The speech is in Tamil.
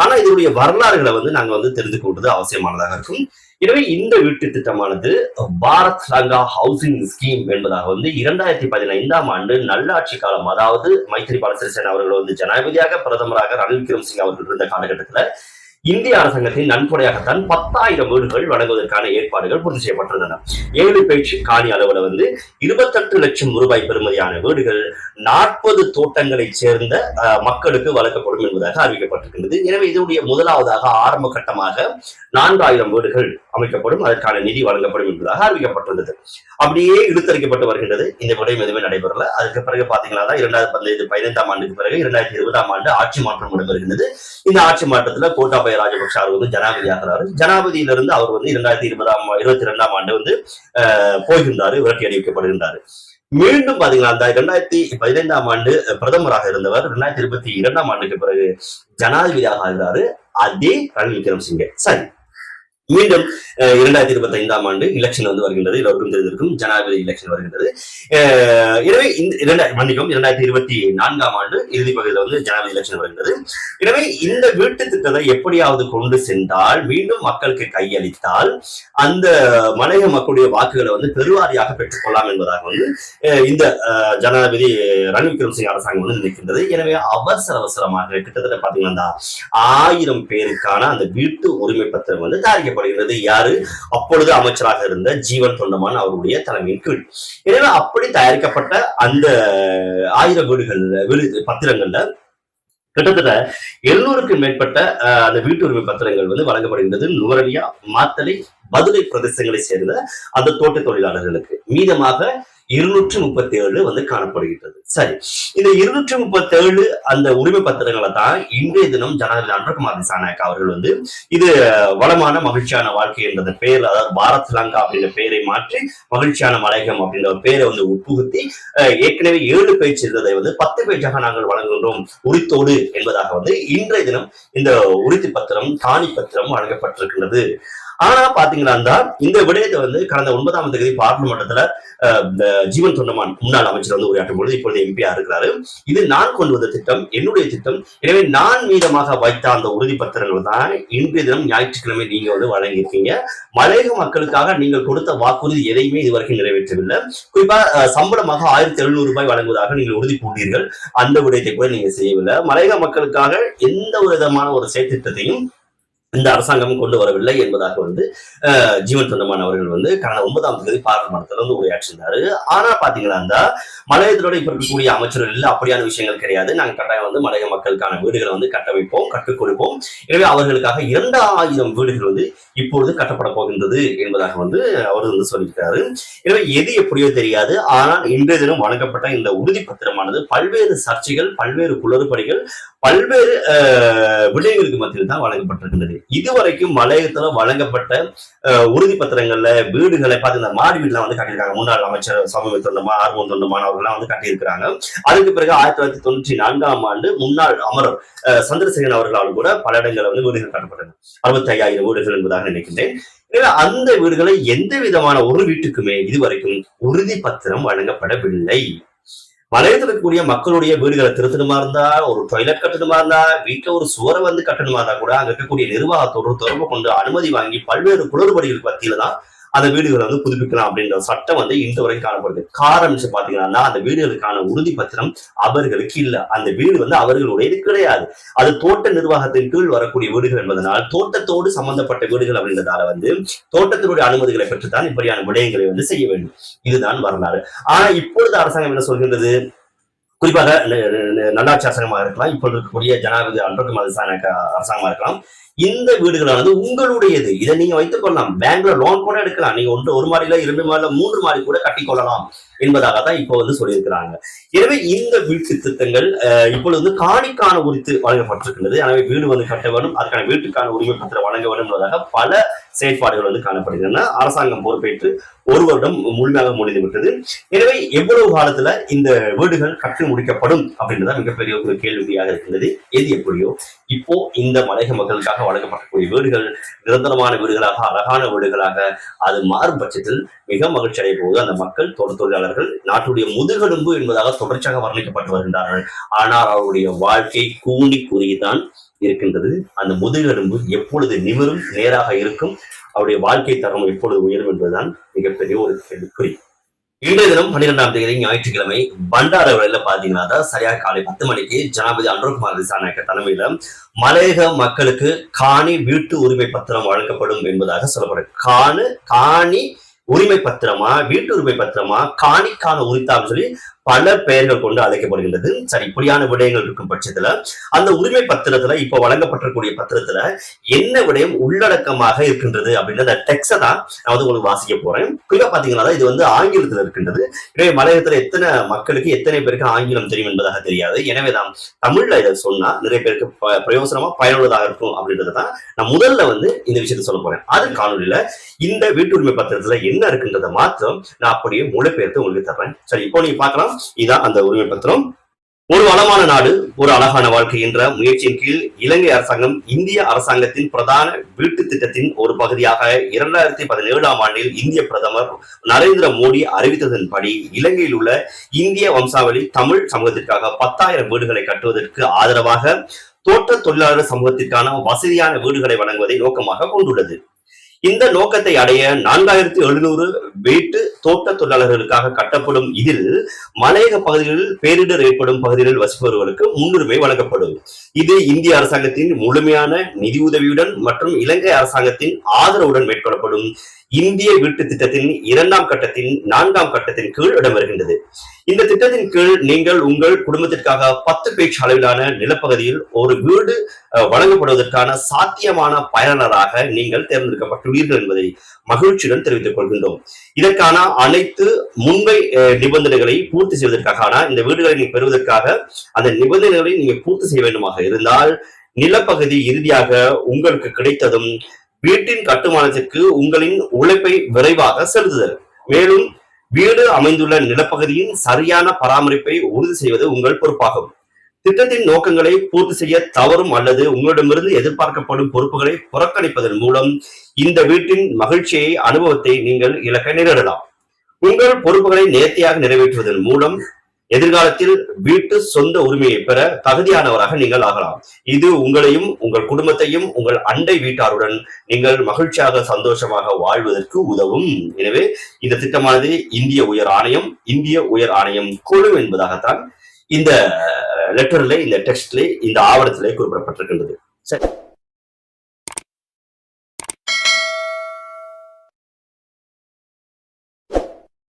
ஆனா இதனுடைய வரலாறுகளை வந்து நாங்க வந்து தெரிந்து கொள்வது அவசியமானதாக இருக்கும். எனவே இந்த வீட்டு திட்டமானது பாரத் லங்கா ஹவுசிங் ஸ்கீம் என்பதாக வந்து இரண்டாயிரத்தி பதினைந்தாம் ஆண்டு நல்லாட்சி காலம் அதாவது மைத்திரிபால சிறிசேனா அவர்கள் வந்து ஜனாதிபதியாக பிரதமராக ரணில் விக்ரமசிங்க அவர்கள் இருந்த காலகட்டத்துல இந்திய அரசாங்கத்தின் நன்கொடையாகத்தான் பத்தாயிரம் வீடுகள் வழங்குவதற்கான ஏற்பாடுகள் பூர்த்தி செய்யப்பட்டிருந்தன ஏழு பேச்சு காணி அளவுல வந்து இருபத்தெட்டு லட்சம் ரூபாய் பெறுமதியான வீடுகள் நாற்பது தோட்டங்களை சேர்ந்த மக்களுக்கு வழங்கப்படும் என்பதாக அறிவிக்கப்பட்டிருக்கின்றது. எனவே இதனுடைய முதலாவதாக ஆரம்ப கட்டமாக நான்காயிரம் வீடுகள் அமைக்கப்படும் அதற்கான நிதி வழங்கப்படும் என்பதாக அறிவிக்கப்பட்டுள்ளது அப்படியே இழுத்தறிக்கப்பட்டு வருகின்றது. இந்த விடயம் எதுவுமே நடைபெறல. அதுக்கு பிறகு பாத்தீங்கன்னா இரண்டாயிரத்தி பதினைந்து பதினைந்தாம் ஆண்டுக்கு பிறகு இரண்டாயிரத்தி இருபதாம் ஆண்டு ஆட்சி மாற்றம் நடைபெறுகின்றது. இந்த ஆட்சி மாற்றத்துல கோட்டாபய ராஜபக்ஷ அவர் வந்து ஜனாபதி ஆகிறாரு ஜனாதிபதியிலிருந்து அவர் வந்து இரண்டாயிரத்தி இருபதாம் இருபத்தி ரெண்டாம் ஆண்டு வந்து போகின்றாரு விரட்டி அடிக்கப்படுகின்றாரு மீண்டும் பாத்தீங்கன்னா அந்த இரண்டாயிரத்தி பதினைந்தாம் ஆண்டு பிரதமராக இருந்தவர் இரண்டாயிரத்தி இருபத்தி இரண்டாம் ஆண்டுக்கு பிறகு ஜனாதிபதியாக ஆகிறாரு அதே ரணில் விக்ரமசிங்கே. சரி. மீண்டும் இரண்டாயிரத்தி இருபத்தி ஐந்தாம் ஆண்டு எலெக்ஷன் வந்து வருகின்றது. எல்லோருக்கும் தெரிந்திருக்கும் ஜனாதிபதி எலெக்ஷன் வருகின்றது. எனவே இந்த இரண்டாயிரம் மன்னிக்கும் இரண்டாயிரத்தி இருபத்தி நான்காம் ஆண்டு இறுதி பகுதியில் வந்து ஜனாதிபதி எலெக்ஷன் வருகின்றது. எனவே இந்த வீட்டு திட்டத்தை எப்படியாவது கொண்டு சென்றால் மீண்டும் மக்களுக்கு கையளித்தால் அந்த மலைய மக்களுடைய வாக்குகளை வந்து பெருவாரியாக பெற்றுக்கொள்ளலாம் என்பதாக வந்து இந்த ஜனாதிபதி ரணில் விக்ரமசிங்க அரசாங்கம் வந்து நினைக்கின்றது. எனவே அவசர அவசரமாக கிட்டத்தட்ட பாத்தீங்கன்னா ஆயிரம் பேருக்கான அந்த வீட்டு உரிமை பத்திரம் வந்து தயாரிக்கப்படும் தயாரிக்கப்படுகிறது யாரு? அப்பொழுது அமைச்சராக இருந்த ஜீவன் தொண்டமான் அவருடைய தலைமையின் கீழ். எனவே அப்படி தயாரிக்கப்பட்ட அந்த ஆயிரம் வீடுகள் வீடு பத்திரங்கள்ல கிட்டத்தட்ட எழுநூறுக்கு மேற்பட்ட அந்த வீட்டுரிமை பத்திரங்கள் வந்து வழங்கப்படுகின்றது. நுவரலியா மாத்தலை பதுளை பிரதேசங்களை சேர்ந்த அந்த தோட்ட தொழிலாளர்களுக்கு. மீதமாக இருநூற்று முப்பத்தி ஏழு வந்து காணப்படுகின்றது. சரி. இந்த இருநூற்றி முப்பத்தி ஏழு அந்த உரிமை பத்திரங்களை தான் இன்றைய தினம் ஜனாதிபதி அன்பகுமார் திசாநாயக் அவர்கள் வந்து இது வளமான மகிழ்ச்சியான வாழ்க்கை என்ற பெயர் அதாவது பாரத் லங்கா அப்படின்ற பெயரை மாற்றி மகிழ்ச்சியான மலையகம் அப்படின்ற ஒரு பெயரை வந்து உட்புகுத்தி அஹ், ஏற்கனவே ஏழு பேஜ் இருந்ததை வந்து பத்து பேஜாக நாங்கள் வழங்குகின்றோம். உரித்தோடு என்பதாக வந்து இன்றைய தினம் இந்த உறுதி பத்திரம் காணி பத்திரம் வழங்கப்பட்டிருக்கின்றது. ஆனா பாத்தீங்கன்னா இந்த விடயத்தை வந்து கடந்த ஒன்பதாம் தேதி பார்லிமெண்டத்துல அஹ், ஜீவன் தொண்டமான் முன்னாள் அமைச்சர் வந்து உரையாற்றும் பொழுது இப்பொழுது எம்பியா இருக்கிறாரு. இது நான் கொண்டு வந்த திட்டம் என்னுடைய திட்டம். எனவே நான் மீதமாக வைத்த அந்த உறுதி பத்திரங்கள் தான் இன்றைய தினம் ஞாயிற்றுக்கிழமை நீங்க வந்து வழங்கியிருக்கீங்க. மலையக மக்களுக்காக நீங்கள் கொடுத்த வாக்குறுதி எதையுமே இதுவரைக்கும் நிறைவேற்றவில்லை. குறிப்பா சம்பளமாக ஆயிரத்தி எழுநூறு ரூபாய் வழங்குவதாக நீங்கள் உறுதி பூண்டீர்கள் அந்த விடயத்தை கூட நீங்க செய்யவில்லை. மலையக மக்களுக்காக எந்த ஒரு விதமான ஒரு செயற்திட்டத்தையும் இந்த அரசாங்கம் கொண்டு வரவில்லை என்பதாக வந்து ஜீவன் தொண்டமான் அவர்கள் வந்து கடந்த ஒன்பதாம் தேதி பாராளுமன்றத்தில் வந்து உரையாற்றிருந்தாரு ஆனா பாத்தீங்கன்னா இந்த மலையத்தோட இப்ப இருக்கக்கூடிய அமைச்சர்கள் இல்ல அப்படியான விஷயங்கள் கிடையாது. நாங்க கட்டாயம் வந்து மலைய மக்களுக்கான வீடுகளை வந்து கட்டமைப்போம் கற்றுக் கொடுப்போம். எனவே அவர்களுக்காக இரண்டாயிரம் வீடுகள் வந்து இப்பொழுது கட்டப்பட போகின்றது என்பதாக வந்து அவர் வந்து சொல்லியிருக்கிறாரு எனவே எது எப்படியோ தெரியாது. ஆனால் இன்றைய தினம் வழங்கப்பட்ட இந்த உறுதி பத்திரமானது பல்வேறு சர்ச்சைகள் பல்வேறு குளறுபடிகள் பல்வேறு விளைவுகளுக்கு விடயங்களுக்கு மத்தியில் தான் வழங்கப்பட்டிருக்கின்றது. இதுவரைக்கும் மலையத்துல வழங்கப்பட்ட உறுதி பத்திரங்கள்ல வீடுகளை பார்த்தீங்கன்னா மாடி வீடுலாம் வந்து கட்டியிருக்காங்க. முன்னாள் அமைச்சர் சமூக தொண்டமா ஆர்வம் தொண்டமானவர்கள்லாம் வந்து கட்டியிருக்கிறாங்க. அதுக்கு பிறகு ஆயிரத்தி தொள்ளாயிரத்தி தொண்ணூற்றி நான்காம் ஆண்டு முன்னாள் அமரர் அஹ், சந்திரசேகரன் அவர்களால் கூட பல இடங்களில் வந்து வீடுகள் கட்டப்பட்டன அறுபத்தி ஐயாயிரம் வீடுகள் என்பதாக நினைக்கின்றேன். அந்த வீடுகளை எந்த விதமான ஒரு வீட்டுக்குமே இதுவரைக்கும் உறுதி பத்திரம் வழங்கப்படவில்லை. மலையத்தில் இருக்கக்கூடிய மக்களுடைய வீடுகளை திருத்தணுமா இருந்தா ஒரு டொய்லெட் கட்டணுமா இருந்தா வீட்டுல ஒரு சுவரை வந்து கட்டணுமா இருந்தா கூட அங்க இருக்கக்கூடிய நிர்வாகத்தோடு தொடர்பு கொண்டு அனுமதி வாங்கி பல்வேறு குளறுபடிகளுக்கு மத்தியில தான் அந்த வீடுகளை வந்து புதுப்பிக்கலாம் அப்படின்ற சட்டம் வந்து இன்று வரைக்கும் காணப்படுது. காரணம் பாத்தீங்கன்னா அந்த வீடுகளுக்கான உறுதி பத்திரம் அவர்களுக்கு இல்ல. அந்த வீடு வந்து அவர்களுடையது கிடையாது. அது தோட்ட நிர்வாகத்தின் கீழ் வரக்கூடிய வீடுகள் என்பதனால் தோட்டத்தோடு சம்பந்தப்பட்ட வீடுகள் அப்படின்றதால வந்து தோட்டத்தினுடைய அனுமதிகளை பெற்றுத்தான் இப்படியான விடயங்களை வந்து செய்ய வேண்டும். இதுதான் வரலாறு. ஆனா இப்பொழுது அரசாங்கம் என்ன சொல்கின்றது? குறிப்பாக நல்லாட்சி அரசாங்கமாக இருக்கலாம். இப்பொழுது இருக்கக்கூடிய ஜனாதிபதி அன்றகு மதசான அரசாங்கமா இருக்கலாம். இந்த வீடுகளானது உங்களுடையது. இதை நீங்க வைத்துக் கொள்ளலாம். பேங்க்ல லோன் கூட எடுக்கலாம். நீங்க ஒன்று ஒரு மாடியில இரண்டு மாடியில மூன்று மாடி கூட கட்டி கொள்ளலாம் என்பதாக தான் இப்போ வந்து சொல்லியிருக்கிறாங்க. எனவே இந்த வீட்டு திட்டங்கள் அஹ், இப்பொழுது காணிக்கான உரித்து வழங்கப்பட்டிருக்கின்றது. எனவே வீடு வந்து கட்ட வேண்டும். அதுக்கான வீட்டுக்கான உரிமை பத்திரம் வழங்க வேண்டும் என்பதாக பல செயற்பாடுகள் வந்து காணப்படுகின்றன. அரசாங்கம் பொறுப்பேற்று ஒரு வருடம் முழுமையாக முடிந்து விட்டது எனவே எவ்வளவு காலத்துல இந்த வீடுகள் கட்டி முடிக்கப்படும் அப்படின்றத மிகப்பெரிய ஒரு கேள்வியாக இருக்கின்றது. எது எப்படியோ இப்போ இந்த மலையக மக்களுக்காக வழங்கப்படக்கூடிய வீடுகள் நிரந்தரமான வீடுகளாக அழகான வீடுகளாக அது மாறும் பட்சத்தில் மிக மகிழ்ச்சி அடைய போது அந்த மக்கள் தோட்ட தொழிலாளர்கள் நாட்டுடைய முதுகெலும்பு என்பதாக தொடர்ச்சியாக வர்ணிக்கப்பட்டு வருகின்றார்கள். ஆனால் அவருடைய வாழ்க்கை கூண்டி கூறிதான் இருக்கின்றது. அந்த முதுகெலும்பு எப்பொழுது நிமிரும் நேராக இருக்கும். அவருடைய வாழ்க்கை தரம் எப்பொழுது உயரும் என்பதுதான் மிகப்பெரிய ஒரு கேள்விக்குறி. இன்றைய தினம் பன்னிரெண்டாம் தேதி ஞாயிற்றுக்கிழமை பண்டாரவரையில பாத்தீங்கன்னா தான் சரியா காலை பத்து மணிக்கு ஜனாபதி அன்ரோகுமார் திசாநாயக்க தலைமையில மலையக மக்களுக்கு காணி வீட்டு உரிமை பத்திரம் வழங்கப்படும் என்பதாக சொல்லப்படும் காணு காணி உரிமை பத்திரமா வீட்டு உரிமை பத்திரமா காணிக்கான உரித்தான்னு சொல்லி பல பெயர்கள் கொண்டு அழைக்கப்படுகின்றது. சரி இப்படியான விடயங்கள் இருக்கும் பட்சத்துல அந்த உரிமை பத்திரத்துல இப்ப வழங்கப்பட்டிருக்கூடிய பத்திரத்துல என்ன விடயம் உள்ளடக்கமாக இருக்கின்றது அப்படின்ற டெக்ஸை தான் நான் வந்து உங்களுக்கு வாசிக்க போறேன். குறிப்பா பாத்தீங்கன்னா இது வந்து ஆங்கிலத்துல இருக்கின்றது. எனவே மலையகத்துல எத்தனை மக்களுக்கு எத்தனை பேருக்கு ஆங்கிலம் தெரியும் என்பதாக தெரியாது. எனவே தான் தமிழ்ல இதை சொன்னா நிறைய பேருக்கு ப- பிரயோசனமா பயனுள்ளதாக இருக்கும் அப்படின்றத தான் நான் முதல்ல வந்து இந்த விஷயத்தை சொல்ல போறேன். அது காணொலியில இந்த வீட்டுரிமை பத்திரத்துல என்ன இருக்குன்றதை மாத்திரம் நான் அப்படியே மொழிபெயர்த்து உங்களுக்கு தர்றேன். சரி இப்போ நீங்க பாக்கலாம் இதான் அந்த உரிமை பத்திரம். ஒரு வளமான நாடு ஒரு அழகான வாழ்க்கை என்ற முயற்சியின் கீழ் இலங்கை அரசாங்கம் இந்திய அரசாங்கத்தின் பிரதான வீட்டு திட்டத்தின் ஒரு பகுதியாக இரண்டாயிரத்தி பதினேழாம் ஆண்டில் இந்திய பிரதமர் நரேந்திர மோடி அறிவித்ததன்படி இலங்கையில் உள்ள இந்திய வம்சாவளி தமிழ் சமூகத்திற்காக பத்தாயிரம் வீடுகளை கட்டுவதற்கு ஆதரவாக தோட்ட தொழிலாளர் சமூகத்திற்கான வசதியான வீடுகளை வழங்குவதை நோக்கமாக கொண்டுள்ளது. இந்த நோக்கத்தை அடைய நான்காயிரத்தி எழுநூறு வீட்டு தோட்ட தொழிலாளர்களுக்காக கட்டப்படும் இதில் மலையக பகுதிகளில் பேரிடர் ஏற்படும் பகுதிகளில் வசிப்பவர்களுக்கு முன்னுரிமை வழங்கப்படும். இது இந்திய அரசாங்கத்தின் முழுமையான நிதியுதவியுடன் மற்றும் இலங்கை அரசாங்கத்தின் ஆதரவுடன் மேற்கொள்ளப்படும். இந்திய வீட்டு திட்டத்தின் இரண்டாம் கட்டத்தின் நான்காம் கட்டத்தின் கீழ் இடம் வருகின்றது இந்த திட்டத்தின் கீழ் நீங்கள் உங்கள் குடும்பத்திற்காக பத்து பேச்சு அளவிலான நிலப்பகுதியில் ஒரு வீடு வழங்கப்படுவதற்கான சாத்தியமான பயனராக நீங்கள் தேர்ந்தெடுக்கப்பட்டுள்ளீர்கள் என்பதை மகிழ்ச்சியுடன் தெரிவித்துக் கொள்கின்றோம். இதற்கான அனைத்து முன்வை அஹ், நிபந்தனைகளை பூர்த்தி செய்வதற்காக இந்த வீடுகளை நீங்க பெறுவதற்காக அந்த நிபந்தனைகளை நீங்க பூர்த்தி செய்ய வேண்டுமாக இருந்தால் நிலப்பகுதி இறுதியாக உங்களுக்கு கிடைத்ததும் வீட்டின் கட்டுமானத்திற்கு உங்களின் உழைப்பை விரைவாக செலுத்துதல். மேலும் வீடு அமைந்துள்ள நிலப்பகுதியின் சரியான பராமரிப்பை உறுதி செய்வது உங்கள் பொறுப்பாகும். திட்டத்தின் நோக்கங்களை பூர்த்தி செய்ய தவறும் அல்லது உங்களிடமிருந்து எதிர்பார்க்கப்படும் பொறுப்புகளை புறக்கணிப்பதன் மூலம் இந்த வீட்டின் மகிழ்ச்சியை அனுபவத்தை நீங்கள் இழக்க நேரிடலாம். உங்கள் பொறுப்புகளை நேர்த்தியாக நிறைவேற்றுவதன் மூலம் எதிர்காலத்தில் வீட்டு சொந்த உரிமையை பெற தகுதியானவராக நீங்கள் ஆகலாம். இது உங்களையும் உங்கள் குடும்பத்தையும் உங்கள் அண்டை வீட்டாருடன் நீங்கள் மகிழ்ச்சியாக சந்தோஷமாக வாழ்வதற்கு உதவும். எனவே இந்த திட்டமானது இந்திய உயர் ஆணையம் இந்திய உயர் ஆணையம் குழு என்பதாகத்தான் இந்த லெட்டர்ல இந்த டெக்ஸ்ட்ல இந்த ஆவணத்திலே குறிப்பிடப்பட்டிருக்கின்றது. சரி.